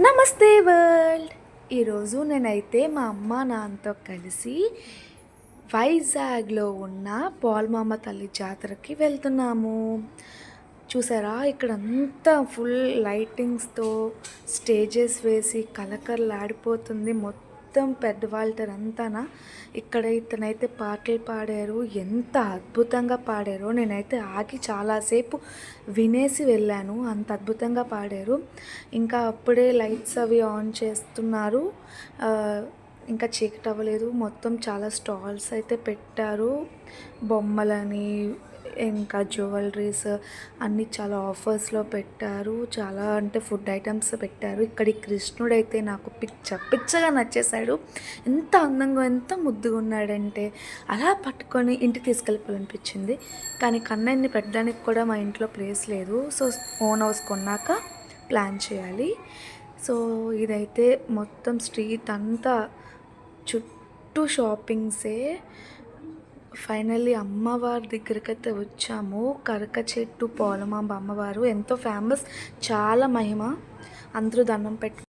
నమస్తే వరల్డ్. ఈరోజు నేనైతే మా అమ్మ నాన్నతో కలిసి వైజాగ్లో ఉన్న పాల్మామ తల్లి జాతరకి వెళ్తున్నాము. చూసారా? ఇక్కడ అంతా ఫుల్ లైటింగ్స్తో స్టేజెస్ వేసి కలకరలాడిపోతుంది మొత్తం పెద్దవాళ్ళ అంతానా ఇక్కడ ఇతనైతే పాటలు పాడారు ఎంత అద్భుతంగా పాడారో నేనైతే ఆగి చాలాసేపు వినేసి వెళ్ళాను. అంత అద్భుతంగా పాడారు. ఇంకా అప్పుడే లైట్స్ అవి ఆన్ చేస్తున్నారు. ఇంకా చీకటి అవ్వలేదు మొత్తం చాలా స్టాల్స్ అయితే పెట్టారు. బొమ్మలని ఇంకా జ్యువెలరీస్ అన్నీ చాలా ఆఫర్స్లో పెట్టారు. చాలా అంటే ఫుడ్ ఐటమ్స్ పెట్టారు. ఇక్కడి కృష్ణుడు అయితే నాకు పిచ్చ పిచ్చగా నచ్చేసాడు ఎంత అందంగా ఎంత ముద్దుగా ఉన్నాడంటే అలా పట్టుకొని ఇంటికి తీసుకెళ్ళిపోవాలనిపించింది కానీ కన్నయ్యని పెట్టడానికి కూడా మా ఇంట్లో ప్లేస్ లేదు. సో ఓన్ హౌస్ కొన్నాక ప్లాన్ చేయాలి. సో ఇదైతే మొత్తం స్ట్రీట్ అంతా చుట్టూ షాపింగ్సే. ఫైనల్లీ అమ్మవారి దగ్గరికి అయితే వచ్చాము. కరక చెట్టు పోలమాంబ అమ్మవారు. ఎంతో ఫేమస్ చాలా మహిమ. అందరూ దండం పెట్టి